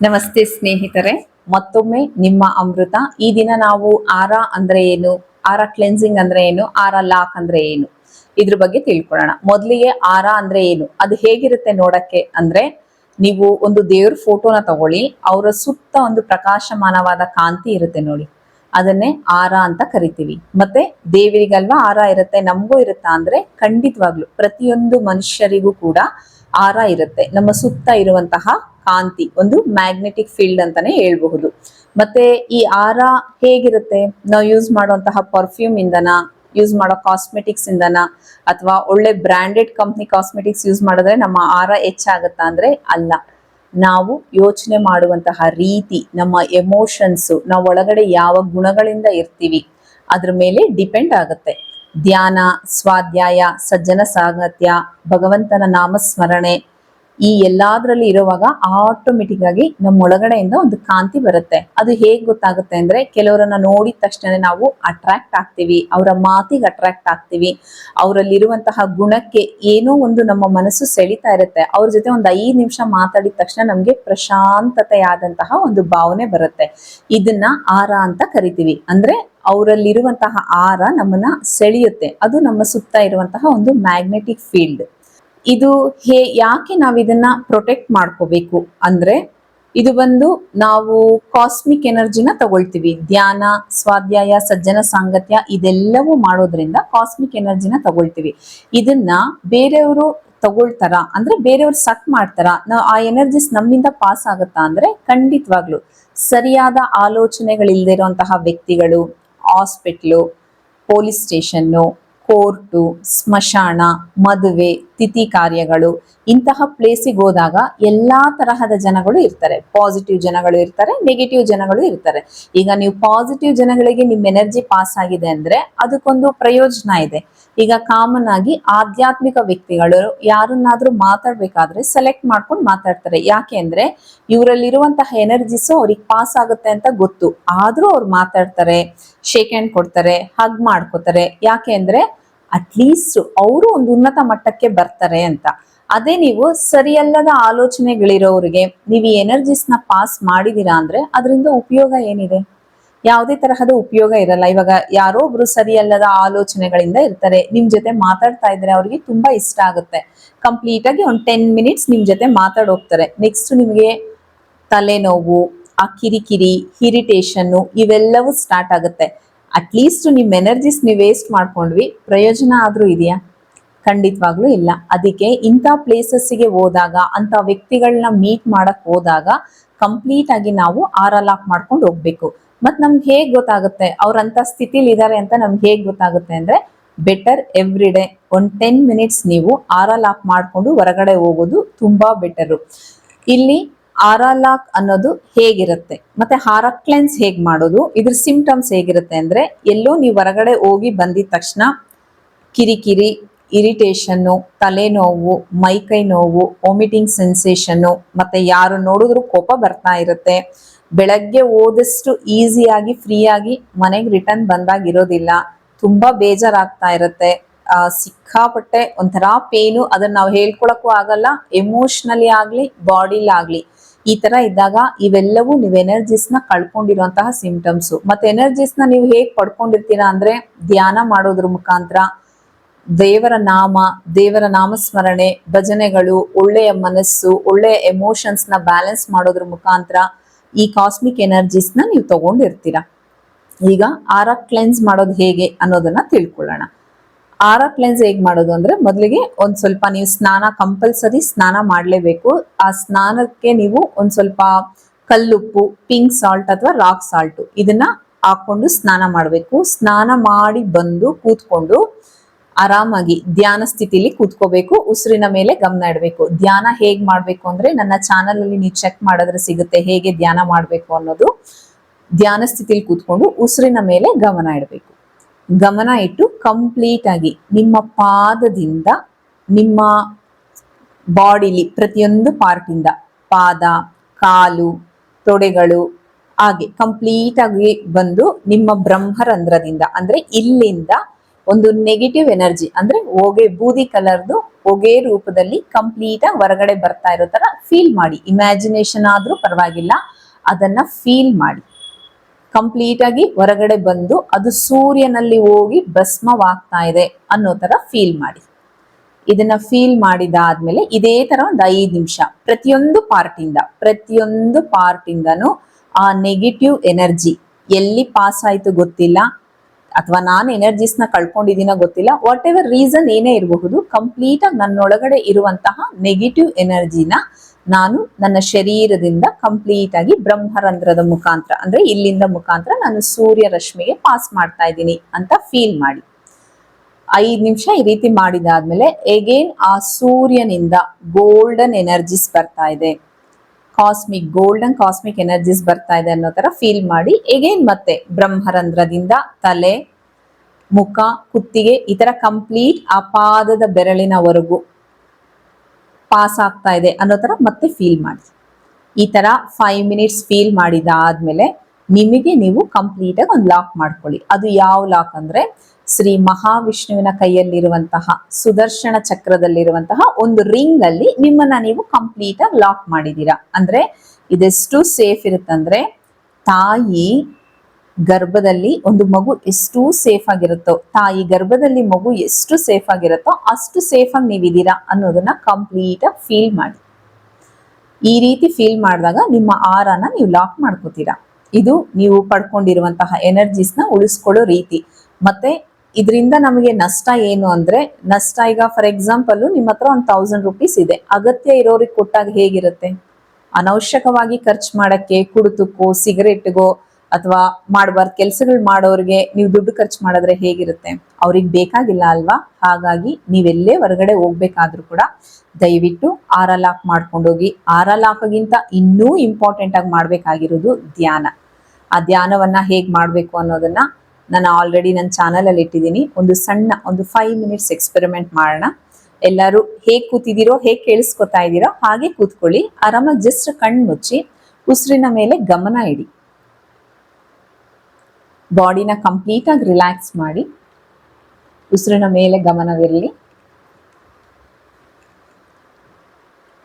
ನಮಸ್ತೆ ಸ್ನೇಹಿತರೆ, ಮತ್ತೊಮ್ಮೆ ನಿಮ್ಮ ಅಮೃತ. ಈ ದಿನ ನಾವು ಆರ ಅಂದ್ರೆ ಏನು? ಆರ ಕ್ಲೆನ್ಸಿಂಗ್ ಅಂದ್ರೆ ಏನು? ಆರ ಲಾಕ್ ಅಂದ್ರೆ ಏನು? ಇದ್ರ ಬಗ್ಗೆ ತಿಳ್ಕೊಳ್ಳೋಣ. ಮೊದಲಿಗೆ ಆರ ಅಂದ್ರೆ ಏನು? ಅದು ಹೇಗಿರುತ್ತೆ ನೋಡಕ್ಕೆ ಅಂದ್ರೆ, ನೀವು ಒಂದು ದೇವ್ರ ಫೋಟೋನ ತಗೊಳ್ಳಿ, ಅವರ ಸುತ್ತ ಒಂದು ಪ್ರಕಾಶಮಾನವಾದ ಕಾಂತಿ ಇರುತ್ತೆ ನೋಡಿ. ಅದನ್ನೇ ಆರ ಅಂತ ಕರಿತೀವಿ. ಮತ್ತೆ ದೇವರಿಗಲ್ವಾ ಆರ ಇರುತ್ತೆ, ನಮಗೂ ಇರುತ್ತಾ ಅಂದ್ರೆ ಖಂಡಿತವಾಗ್ಲು ಪ್ರತಿಯೊಂದು ಮನುಷ್ಯರಿಗೂ ಕೂಡ ಆರ ಇರುತ್ತೆ. ನಮ್ಮ ಸುತ್ತ ಇರುವಂತಹ ಕಾಂತಿ, ಒಂದು ಮ್ಯಾಗ್ನೆಟಿಕ್ ಫೀಲ್ಡ್ ಅಂತಾನೆ ಹೇಳ್ಬಹುದು. ಮತ್ತೆ ಈ ಆರ ಹೇಗಿರುತ್ತೆ? ನಾವು ಯೂಸ್ ಮಾಡುವಂತಹ ಪರ್ಫ್ಯೂಮ್ ಇಂದನ ಯೂಸ್ ಮಾಡೋ ಕಾಸ್ಮೆಟಿಕ್ಸ್ ಇಂದನ, ಅಥವಾ ಒಳ್ಳೆ ಬ್ರಾಂಡೆಡ್ ಕಂಪ್ನಿ ಕಾಸ್ಮೆಟಿಕ್ಸ್ ಯೂಸ್ ಮಾಡಿದ್ರೆ ನಮ್ಮ ಆರ ಹೆಚ್ಚಾಗತ್ತಾ ಅಂದ್ರೆ ಅಲ್ಲ. ನಾವು ಯೋಚನೆ ಮಾಡುವಂತಹ ರೀತಿ, ನಮ್ಮ ಎಮೋಷನ್ಸ್ ನಾವು ಒಳಗಡೆ ಯಾವ ಗುಣಗಳಿಂದ ಇರ್ತೀವಿ, ಅದ್ರ ಮೇಲೆ ಡಿಪೆಂಡ್ ಆಗುತ್ತೆ. ಧ್ಯಾನ, ಸ್ವಾಧ್ಯಾಯ, ಸಜ್ಜನ ಸಾಗತ್ಯ, ಭಗವಂತನ ನಾಮಸ್ಮರಣೆ ಈ ಎಲ್ಲಾದ್ರಲ್ಲಿ ಇರುವಾಗ ಆಟೋಮೆಟಿಕ್ ಆಗಿ ನಮ್ಮ ಒಳಗಡೆಯಿಂದ ಒಂದು ಕಾಂತಿ ಬರುತ್ತೆ. ಅದು ಹೇಗ್ ಗೊತ್ತಾಗುತ್ತೆ ಅಂದ್ರೆ ಕೆಲವರನ್ನ ನೋಡಿದ ತಕ್ಷಣ ನಾವು ಅಟ್ರಾಕ್ಟ್ ಆಗ್ತೀವಿ. ಅವರ ಮಾತಿಗೆ ಅಟ್ರಾಕ್ಟ್ ಆಗ್ತೀವಿ. ಅವರಲ್ಲಿರುವಂತಹ ಗುಣಕ್ಕೆ ಏನೋ ಒಂದು ನಮ್ಮ ಮನಸ್ಸು ಸೆಳಿತಾ ಇರುತ್ತೆ. ಅವ್ರ ಜೊತೆ ಒಂದು ಐದು ನಿಮಿಷ ಮಾತಾಡಿದ ತಕ್ಷಣ ನಮ್ಗೆ ಪ್ರಶಾಂತತೆಯಾದಂತಹ ಒಂದು ಭಾವನೆ ಬರುತ್ತೆ. ಇದನ್ನ ಆರ ಅಂತ ಕರಿತೀವಿ. ಅಂದ್ರೆ ಅವರಲ್ಲಿರುವಂತಹ ಆರ ನಮ್ಮನ್ನ ಸೆಳೆಯುತ್ತೆ. ಅದು ನಮ್ಮ ಸುತ್ತ ಇರುವಂತಹ ಒಂದು ಮ್ಯಾಗ್ನೆಟಿಕ್ ಫೀಲ್ಡ್ ಇದು ಹೇ, ಯಾಕೆ ನಾವು ಇದನ್ನ ಪ್ರೊಟೆಕ್ಟ್ ಮಾಡ್ಕೋಬೇಕು? ಅಂದ್ರೆ ಇದು ಬಂದು ನಾವು ಕಾಸ್ಮಿಕ್ ಎನರ್ಜಿನ ತಗೊಳ್ತೀವಿ. ಧ್ಯಾನ, ಸ್ವಾಧ್ಯಾಯ, ಸಜ್ಜನ ಸಾಂಗತ್ಯ ಇದೆಲ್ಲವೂ ಮಾಡೋದ್ರಿಂದ ಕಾಸ್ಮಿಕ್ ಎನರ್ಜಿನ ತಗೊಳ್ತೀವಿ. ಇದನ್ನ ಬೇರೆಯವರು ತಗೊಳ್ತಾರ? ಅಂದ್ರೆ ಬೇರೆಯವ್ರು ಸಕ್ ಮಾಡ್ತಾರ? ನಾವು ಆ ಎನರ್ಜಿಸ್ ನಮ್ಮಿಂದ ಪಾಸ್ ಆಗುತ್ತಾ? ಅಂದ್ರೆ ಖಂಡಿತವಾಗ್ಲು. ಸರಿಯಾದ ಆಲೋಚನೆಗಳಿಲ್ದಿರುವಂತಹ ವ್ಯಕ್ತಿಗಳು ಹಾಸ್ಪಿಟ್ಲು ಪೊಲೀಸ್ ಸ್ಟೇಷನ್ನು ಕೋರ್ಟು ಸ್ಮಶಾನ, ಮದುವೆ ತಿಥಿ ಕಾರ್ಯಗಳು. ಇಂತಹ ಪ್ಲೇಸಿಗೆ ಹೋದಾಗ ಎಲ್ಲಾ ತರಹದ ಜನಗಳು ಇರ್ತಾರೆ. ಪಾಸಿಟಿವ್ ಜನಗಳು ಇರ್ತಾರೆ ನೆಗೆಟಿವ್ ಜನಗಳು ಇರ್ತಾರೆ. ಈಗ ನೀವು ಪಾಸಿಟಿವ್ ಜನಗಳಿಗೆ ನಿಮ್ ಎನರ್ಜಿ ಪಾಸ್ ಆಗಿದೆ ಅಂದ್ರೆ ಅದಕ್ಕೊಂದು ಪ್ರಯೋಜನ ಇದೆ. ಈಗ ಕಾಮನ್ ಆಗಿ ಆಧ್ಯಾತ್ಮಿಕ ವ್ಯಕ್ತಿಗಳು ಯಾರನ್ನಾದ್ರೂ ಮಾತಾಡ್ಬೇಕಾದ್ರೆ ಸೆಲೆಕ್ಟ್ ಮಾಡ್ಕೊಂಡು ಮಾತಾಡ್ತಾರೆ. ಯಾಕೆ ಅಂದ್ರೆ ಇವರಲ್ಲಿರುವಂತಹ ಎನರ್ಜಿಸು ಅವ್ರಿಗೆ ಪಾಸ್ ಆಗುತ್ತೆ ಅಂತ ಗೊತ್ತು. ಆದ್ರೂ ಅವ್ರು ಮಾತಾಡ್ತಾರೆ ಶೇಕ್ ಹ್ಯಾಂಡ್ ಕೊಡ್ತಾರೆ ಹಗ್ ಮಾಡ್ಕೋತಾರೆ. ಯಾಕೆ ಅಂದ್ರೆ ಅಟ್ಲೀಸ್ಟ್ ಅವರು ಒಂದು ಉನ್ನತ ಮಟ್ಟಕ್ಕೆ ಬರ್ತಾರೆ ಅಂತ. ಅದೇ ನೀವು ಸರಿಯಲ್ಲದ ಆಲೋಚನೆಗಳಿರೋರಿಗೆ, ನೀವು ಈ ಎನರ್ಜಿಸ್ನ ಪಾಸ್ ಮಾಡಿದೀರಾ ಅಂದ್ರೆ ಅದರಿಂದ ಉಪಯೋಗ ಏನಿದೆ? ಯಾವುದೇ ತರಹದ ಉಪಯೋಗ ಇರಲ್ಲ. ಇವಾಗ ಯಾರೋ ಒಬ್ರು ಸರಿಯಲ್ಲದ ಆಲೋಚನೆಗಳಿಂದ ಇರ್ತಾರೆ. ನಿಮ್ ಜೊತೆ ಮಾತಾಡ್ತಾ ಇದ್ರೆ ಅವ್ರಿಗೆ ತುಂಬಾ ಇಷ್ಟ ಆಗುತ್ತೆ. ಕಂಪ್ಲೀಟ್ ಆಗಿ ಒಂದು ಟೆನ್ ಮಿನಿಟ್ಸ್ ನಿಮ್ ಜೊತೆ ಮಾತಾಡೋಗ್ತಾರೆ. ನೆಕ್ಸ್ಟ್ ನಿಮ್ಗೆ ತಲೆನೋವು, ಆ ಕಿರಿಕಿರಿ ಇರಿಟೇಷನ್ನು ಇವೆಲ್ಲವೂ ಸ್ಟಾರ್ಟ್ ಆಗುತ್ತೆ. ಅಟ್ಲೀಸ್ಟ್ ನಿಮ್ಮ ಎನರ್ಜಿಸ್ ನೀವು ವೇಸ್ಟ್ ಮಾಡ್ಕೊಂಡ್ವಿ. ಪ್ರಯೋಜನ ಆದ್ರೂ ಇದೆಯಾ? ಖಂಡಿತವಾಗ್ಲೂ ಇಲ್ಲ. ಅದಕ್ಕೆ ಇಂಥ ಪ್ಲೇಸಸ್ಸಿಗೆ ಹೋದಾಗ ಅಂತ ವ್ಯಕ್ತಿಗಳನ್ನ ಮೀಟ್ ಮಾಡಕ್ ಹೋದಾಗ ಕಂಪ್ಲೀಟ್ ಆಗಿ ನಾವು ಆರ್ ಲಾಕ್ ಮಾಡ್ಕೊಂಡು ಹೋಗ್ಬೇಕು. ಮತ್ ನಮ್ಗೆ ಹೇಗ್ ಗೊತ್ತಾಗುತ್ತೆ? ಅವ್ರಂತ ಸ್ಥಿತಿಲಿ ಇದ್ದಾರೆ ಅಂತ ನಮ್ಗೆ ಹೇಗ್ ಗೊತ್ತಾಗುತ್ತೆ ಅಂದ್ರೆ ಬೆಟರ್ ಎವ್ರಿ ಡೇ ಒಂದ್ ಟೆನ್ ಮಿನಿಟ್ಸ್ ನೀವು ಆರ್ ಲಾಕ್ ಮಾಡ್ಕೊಂಡು ಹೊರಗಡೆ ಹೋಗೋದು ತುಂಬಾ ಬೆಟರು ಇಲ್ಲಿ ಆರಾಲಾಕ್ ಅನ್ನೋದು ಹೇಗಿರುತ್ತೆ? ಮತ್ತೆ ಹಾರ ಕ್ಲೆನ್ಸ್ ಹೇಗ್ ಮಾಡೋದು? ಇದ್ರ ಸಿಂಪ್ಟಮ್ಸ್ ಹೇಗಿರುತ್ತೆ ಅಂದ್ರೆ ಎಲ್ಲೋ ನೀವು ಹೊರಗಡೆ ಹೋಗಿ ಬಂದಿದ ತಕ್ಷಣ ಕಿರಿಕಿರಿ, ಇರಿಟೇಷನ್ನು, ತಲೆನೋವು ಮೈಕೈ ನೋವು ವಾಮಿಟಿಂಗ್ ಸೆನ್ಸೇಷನ್ನು ಮತ್ತೆ ಯಾರು ನೋಡಿದ್ರು ಕೋಪ ಬರ್ತಾ ಇರುತ್ತೆ. ಬೆಳಗ್ಗೆ ಹೋದಷ್ಟು ಈಸಿಯಾಗಿ ಫ್ರೀಯಾಗಿ ಮನೆಗೆ ರಿಟರ್ನ್ ಬಂದಾಗ ಇರೋದಿಲ್ಲ. ತುಂಬಾ ಬೇಜಾರಾಗ್ತಾ ಇರುತ್ತೆ. ಸಿಕ್ಕಾಪಟ್ಟೆ ಒಂಥರ ಪೇನು ಅದನ್ನ ನಾವು ಹೇಳ್ಕೊಳಕ್ಕೂ ಆಗಲ್ಲ. ಎಮೋಷನಲಿ ಆಗ್ಲಿ ಬಾಡಿಲಿ ಆಗ್ಲಿ. ಈ ತರ ಇದ್ದಾಗ ಇವೆಲ್ಲವೂ ನೀವು ಎನರ್ಜೀಸ್ನ ಕಳ್ಕೊಂಡಿರುವಂತಹ ಸಿಂಪ್ಟಮ್ಸ್ ಮತ್ತೆ ಎನರ್ಜೀಸ್ನ ನೀವು ಹೇಗ್ ಪಡ್ಕೊಂಡಿರ್ತೀರಾ ಅಂದ್ರೆ ಧ್ಯಾನ ಮಾಡೋದ್ರ ಮುಖಾಂತರ ದೇವರ ನಾಮ, ದೇವರ ನಾಮಸ್ಮರಣೆ, ಭಜನೆಗಳು, ಒಳ್ಳೆಯ ಮನಸ್ಸು, ಒಳ್ಳೆಯ ಎಮೋಷನ್ಸ್ನ ಬ್ಯಾಲೆನ್ಸ್ ಮಾಡೋದ್ರ ಮುಖಾಂತರ ಈ ಕಾಸ್ಮಿಕ್ ಎನರ್ಜೀಸ್ನ ನೀವು ತಗೊಂಡಿರ್ತೀರಾ? ಈಗ ಆರ ಕ್ಲೆನ್ಸ್ ಮಾಡೋದು ಹೇಗೆ ಅನ್ನೋದನ್ನ ತಿಳ್ಕೊಳ್ಳೋಣ. ಆರ ಕ್ಲೆನ್ಸ್ ಹೇಗ್ ಮಾಡೋದು ಅಂದ್ರೆ ಮೊದಲಿಗೆ ಒಂದ್ ಸ್ವಲ್ಪ ನೀವು ಸ್ನಾನ ಕಂಪಲ್ಸರಿ ಸ್ನಾನ ಮಾಡ್ಲೇಬೇಕು. ಆ ಸ್ನಾನಕ್ಕೆ ನೀವು ಒಂದ್ ಸ್ವಲ್ಪ ಕಲ್ಲುಪ್ಪು ಪಿಂಕ್ ಸಾಲ್ಟ್ ಅಥವಾ ರಾಕ್ ಸಾಲ್ಟ್ ಇದನ್ನ ಹಾಕೊಂಡು ಸ್ನಾನ ಮಾಡಬೇಕು. ಸ್ನಾನ ಮಾಡಿ ಬಂದು ಕೂತ್ಕೊಂಡು ಆರಾಮಾಗಿ ಧ್ಯಾನ ಸ್ಥಿತಿಲಿ ಕೂತ್ಕೋಬೇಕು. ಉಸಿರಿನ ಮೇಲೆ ಗಮನ ಇಡಬೇಕು. ಧ್ಯಾನ ಹೇಗ್ ಮಾಡ್ಬೇಕು ಅಂದ್ರೆ ನನ್ನ ಚಾನಲ್ ಅಲ್ಲಿ ನೀವು ಚೆಕ್ ಮಾಡಿದ್ರೆ ಸಿಗುತ್ತೆ ಹೇಗೆ ಧ್ಯಾನ ಮಾಡ್ಬೇಕು ಅನ್ನೋದು. ಧ್ಯಾನ ಸ್ಥಿತಿಲಿ ಕೂತ್ಕೊಂಡು ಉಸಿರಿನ ಮೇಲೆ ಗಮನ ಇಡಬೇಕು. ಗಮನ ಇಟ್ಟು ಕಂಪ್ಲೀಟ್ ಆಗಿ ನಿಮ್ಮ ಪಾದದಿಂದ ನಿಮ್ಮ ಬಾಡಿಲಿ ಪ್ರತಿಯೊಂದು ಪಾರ್ಟಿಂದ ಪಾದ, ಕಾಲು, ತೊಡೆಗಳು ಹಾಗೆ ಕಂಪ್ಲೀಟ್ ಆಗಿ ಬಂದು ನಿಮ್ಮ ಬ್ರಹ್ಮರಂಧ್ರದಿಂದ ಅಂದ್ರೆ ಇಲ್ಲಿಂದ ಒಂದು ನೆಗೆಟಿವ್ ಎನರ್ಜಿ ಅಂದ್ರೆ ಹೋಗೆ ಬೂದಿ ಕಲರ್ದು ಹೊಗೆ ರೂಪದಲ್ಲಿ ಕಂಪ್ಲೀಟ್ ಆಗಿ ಹೊರಗಡೆ ಬರ್ತಾ ಇರೋ ತರ ಫೀಲ್ ಮಾಡಿ. ಇಮ್ಯಾಜಿನೇಷನ್ ಆದ್ರೂ ಪರವಾಗಿಲ್ಲ, ಅದನ್ನ ಫೀಲ್ ಮಾಡಿ. ಕಂಪ್ಲೀಟ್ ಆಗಿ ಹೊರಗಡೆ ಬಂದು ಅದು ಸೂರ್ಯನಲ್ಲಿ ಹೋಗಿ ಭಸ್ಮವಾಗ್ತಾ ಇದೆ ಅನ್ನೋ ತರ ಫೀಲ್ ಮಾಡಿ. ಇದನ್ನ ಫೀಲ್ ಮಾಡಿದಾದ್ಮೇಲೆ ಇದೇ ತರ ಒಂದು ಐದು ನಿಮಿಷ ಪ್ರತಿಯೊಂದು ಪಾರ್ಟ್ ಇಂದ, ಪ್ರತಿಯೊಂದು ಪಾರ್ಟ್ ಇಂದನು ಆ ನೆಗೆಟಿವ್ ಎನರ್ಜಿ ಎಲ್ಲಿ ಪಾಸ್ ಆಯ್ತು ಗೊತ್ತಿಲ್ಲ, ಅಥವಾ ನಾನು ಎನರ್ಜೀಸ್ನ ಕಳ್ಕೊಂಡಿದ್ದೀನ ಗೊತ್ತಿಲ್ಲ ವಾಟ್ ಎವರ್ ರೀಸನ್ ಏನೇ ಇರಬಹುದು ಕಂಪ್ಲೀಟ್ ಆಗಿ ನನ್ನೊಳಗಡೆ ಇರುವಂತಹ ನೆಗೆಟಿವ್ ಎನರ್ಜಿನ ನಾನು ನನ್ನ ಶರೀರದಿಂದ ಕಂಪ್ಲೀಟ್ ಆಗಿ ಬ್ರಹ್ಮರಂಧ್ರದ ಮುಖಾಂತರ, ಅಂದ್ರೆ ಇಲ್ಲಿಂದ ಮುಖಾಂತರ ನಾನು ಸೂರ್ಯ ರಶ್ಮಿಗೆ ಪಾಸ್ ಮಾಡ್ತಾ ಇದ್ದೀನಿ ಅಂತ ಫೀಲ್ ಮಾಡಿ. ಐದು ನಿಮಿಷ ಈ ರೀತಿ ಮಾಡಿದಾದ್ಮೇಲೆ ಎಗೇನ್ ಆ ಸೂರ್ಯನಿಂದ ಗೋಲ್ಡನ್ ಎನರ್ಜಿಸ್ ಬರ್ತಾ ಇದೆ. ಕಾಸ್ಮಿಕ್ ಗೋಲ್ಡನ್ ಕಾಸ್ಮಿಕ್ ಎನರ್ಜಿಸ್ ಬರ್ತಾ ಇದೆ ಅನ್ನೋ ತರ ಫೀಲ್ ಮಾಡಿ ಎಗೇನ್ ಮತ್ತೆ ಬ್ರಹ್ಮರಂಧ್ರದಿಂದ ತಲೆ, ಮುಖ, ಕುತ್ತಿಗೆ ಈ ತರ ಕಂಪ್ಲೀಟ್ ಆ ಪಾದದ ಬೆರಳಿನವರೆಗೂ ಪಾಸ್ ಆಗ್ತಾ ಇದೆ ಅನ್ನೋ ಥರ ಮತ್ತೆ ಫೀಲ್ ಮಾಡಿ. ಈ ತರ ಫೈವ್ ಮಿನಿಟ್ಸ್ ಫೀಲ್ ಮಾಡಿದಾದ್ಮೇಲೆ ನಿಮಗೆ ನೀವು ಕಂಪ್ಲೀಟ್ ಆಗಿ ಒಂದು ಲಾಕ್ ಮಾಡ್ಕೊಳ್ಳಿ. ಅದು ಯಾವ ಲಾಕ್ ಅಂದ್ರೆ ಶ್ರೀ ಮಹಾವಿಷ್ಣುವಿನ ಕೈಯಲ್ಲಿರುವಂತಹ ಸುದರ್ಶನ ಚಕ್ರದಲ್ಲಿರುವಂತಹ ಒಂದು ರಿಂಗ್ ಅಲ್ಲಿ ನಿಮ್ಮನ್ನ ನೀವು ಕಂಪ್ಲೀಟ್ ಆಗಿ ಲಾಕ್ ಮಾಡಿದೀರಾ. ಅಂದ್ರೆ ಇದೆಷ್ಟು ಸೇಫ್ ಇರುತ್ತಂದ್ರೆ ತಾಯಿ ಗರ್ಭದಲ್ಲಿ ಒಂದು ಮಗು ಎಷ್ಟು ಸೇಫ್ ಆಗಿರುತ್ತೋ, ತಾಯಿ ಗರ್ಭದಲ್ಲಿ ಮಗು ಎಷ್ಟು ಸೇಫ್ ಆಗಿರುತ್ತೋ ಅಷ್ಟು ಸೇಫ್ ಆಗಿ ನೀವಿದ್ದೀರಾ ಅನ್ನೋದನ್ನ ಕಂಪ್ಲೀಟ್ ಆಗಿ ಫೀಲ್ ಮಾಡಿ. ಈ ರೀತಿ ಫೀಲ್ ಮಾಡಿದಾಗ ನಿಮ್ಮ ಆರನ ನೀವು ಲಾಕ್ ಮಾಡ್ಕೋತೀರಾ. ಇದು ನೀವು ಪಡ್ಕೊಂಡಿರುವಂತಹ ಎನರ್ಜೀಸ್ನ ಉಳಿಸ್ಕೊಳ್ಳೋ ರೀತಿ. ಮತ್ತೆ ಇದರಿಂದ ನಮಗೆ ನಷ್ಟ ಏನು ಅಂದ್ರೆ, ನಷ್ಟ ಈಗ ಫಾರ್ ಎಕ್ಸಾಂಪಲ್ ನಿಮ್ಮ ಹತ್ರ ಒಂದು ತೌಸಂಡ್ ರುಪೀಸ್ ಇದೆ, ಅಗತ್ಯ ಇರೋರಿಗೆ ಕೊಟ್ಟಾಗ ಹೇಗಿರುತ್ತೆ? ಅನವಶ್ಯಕವಾಗಿ ಖರ್ಚು ಮಾಡಕ್ಕೆ ಕುಡಿತಕ್ಕೋ ಸಿಗರೆಟ್ಗೋ ಅಥವಾ ಮಾಡಬಾರ್ದು ಕೆಲಸಗಳು ಮಾಡೋರಿಗೆ ನೀವು ದುಡ್ಡು ಖರ್ಚು ಮಾಡಿದ್ರೆ ಹೇಗಿರುತ್ತೆ? ಅವ್ರಿಗೆ ಬೇಕಾಗಿಲ್ಲ ಅಲ್ವಾ? ಹಾಗಾಗಿ ನೀವೆಲ್ಲೇ ಹೊರಗಡೆ ಹೋಗ್ಬೇಕಾದ್ರೂ ಕೂಡ ದಯವಿಟ್ಟು ಆರ ಲಾಕ್ ಮಾಡ್ಕೊಂಡೋಗಿ ಆರ ಲಾಕ್ಗಿಂತ ಇನ್ನೂ ಇಂಪಾರ್ಟೆಂಟ್ ಆಗಿ ಮಾಡಬೇಕಾಗಿರೋದು ಧ್ಯಾನ. ಆ ಧ್ಯಾನವನ್ನ ಹೇಗೆ ಮಾಡಬೇಕು ಅನ್ನೋದನ್ನ ನಾನು ಆಲ್ರೆಡಿ ನನ್ನ ಚಾನಲ್ ಅಲ್ಲಿ ಇಟ್ಟಿದ್ದೀನಿ. ಒಂದು ಸಣ್ಣ, ಒಂದು ಫೈವ್ ಮಿನಿಟ್ಸ್ ಎಕ್ಸ್ಪೆರಿಮೆಂಟ್ ಮಾಡೋಣ. ಎಲ್ಲರೂ ಹೇಗೆ ಕೂತಿದ್ದೀರೋ, ಹೇಗೆ ಕೇಳಿಸ್ಕೊತಾ ಇದ್ದೀರೋ ಹಾಗೆ ಕೂತ್ಕೊಳ್ಳಿ. ಆರಾಮಾಗಿ ಜಸ್ಟ್ ಕಣ್ಣು ಮುಚ್ಚಿ, ಉಸಿರಿನ ಮೇಲೆ ಗಮನ ಇಡಿ. ಬಾಡಿನ ಕಂಪ್ಲೀಟ್ ಆಗಿ ರಿಲ್ಯಾಕ್ಸ್ ಮಾಡಿ, ಉಸಿರಿನ ಮೇಲೆ ಗಮನವಿರಲಿ.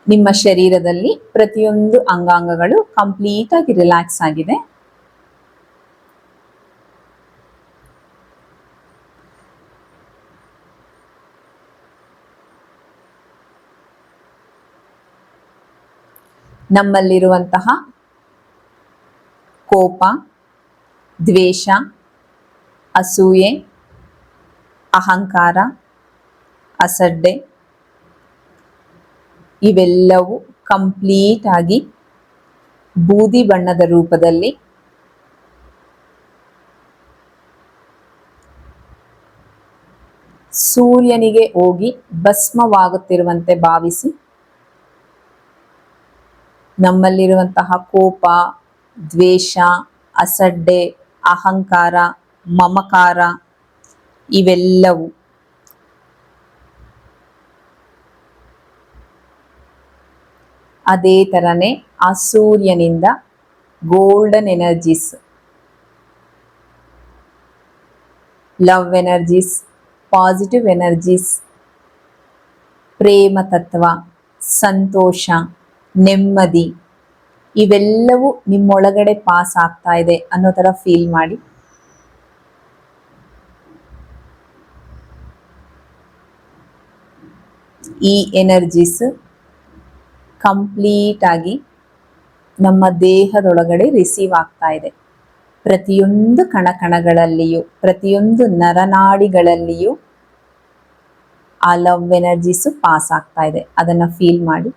ನಿಮ್ಮ ಶರೀರದಲ್ಲಿ ಪ್ರತಿಯೊಂದು ಅಂಗಾಂಗಗಳು ಕಂಪ್ಲೀಟ್ ಆಗಿ ರಿಲ್ಯಾಕ್ಸ್ ಆಗಿದೆ. ನಮ್ಮಲ್ಲಿರುವಂತಹ ಕೋಪ ದ್ವೇಷ, ಅಸೂಯೆ, ಅಹಂಕಾರ, ಅಸಡ್ಡೆ, ಇವೆಲ್ಲವೂ ಕಂಪ್ಲೀಟ್ ಆಗಿ ಬೂದಿ ಬಣ್ಣದ ರೂಪದಲ್ಲಿ ಸೂರ್ಯನಿಗೆ ಹೋಗಿ ಭಸ್ಮವಾಗುತ್ತಿರುವಂತೆ ಭಾವಿಸಿ ನಮ್ಮಲ್ಲಿರುವಂತಹ ಕೋಪ, ದ್ವೇಷ, ಅಸಡ್ಡೆ ಅಹಂಕಾರ, ಮಮಕಾರ ಇವೆಲ್ಲವೂ ಅದೇ ತರನೇ ಆ ಸೂರ್ಯನಿಂದ golden energies love energies positive energies ಪ್ರೇಮ ತತ್ವ ಸಂತೋಷ ನೆಮ್ಮದಿ ಇವೆಲ್ಲವೂ ನಿಮ್ಮೊಳಗಡೆ ಪಾಸ್ ಆಗ್ತಾ ಇದೆ ಅನ್ನೋ ಥರ ಫೀಲ್ ಮಾಡಿ. ಈ ಎನರ್ಜೀಸ್ ಕಂಪ್ಲೀಟ್ ಆಗಿ ನಮ್ಮ ದೇಹದೊಳಗಡೆ ರಿಸೀವ್ ಆಗ್ತಾ ಇದೆ. ಪ್ರತಿಯೊಂದು ಕಣಕಣಗಳಲ್ಲಿಯೂ, ಪ್ರತಿಯೊಂದು ನರನಾಡಿಗಳಲ್ಲಿಯೂ ಆ ಲವ್ ಎನರ್ಜೀಸು ಪಾಸ್ ಆಗ್ತಾ ಇದೆ. ಅದನ್ನ ಫೀಲ್ ಮಾಡಿ.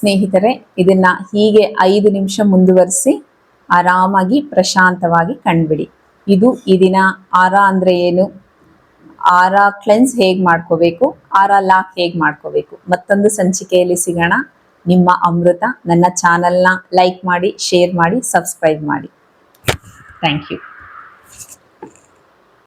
ಸ್ನೇಹಿತರೆ, ಇದನ್ನ ಹೀಗೆ ಐದು ನಿಮಿಷ ಮುಂದುವರಿಸಿ ಆರಾಮಾಗಿ ಪ್ರಶಾಂತವಾಗಿ ಕಂಡ್ಬಿಡಿ. ಇದು ಈ ದಿನ ಆರ ಅಂದ್ರೆ ಏನು? ಆರ ಕ್ಲೆನ್ಸ್ ಹೇಗ್ ಮಾಡ್ಕೋಬೇಕು? ಆರ ಲಾಕ್ ಹೇಗ್ ಮಾಡ್ಕೋಬೇಕು? ಮತ್ತೊಂದು ಸಂಚಿಕೆಯಲ್ಲಿ ಸಿಗೋಣ. ನಿಮ್ಮ ಅಮೃತ ನನ್ನ ಚಾನಲ್ನ ಲೈಕ್ ಮಾಡಿ ಶೇರ್ ಮಾಡಿ ಸಬ್ಸ್ಕ್ರೈಬ್ ಮಾಡಿ. Thank you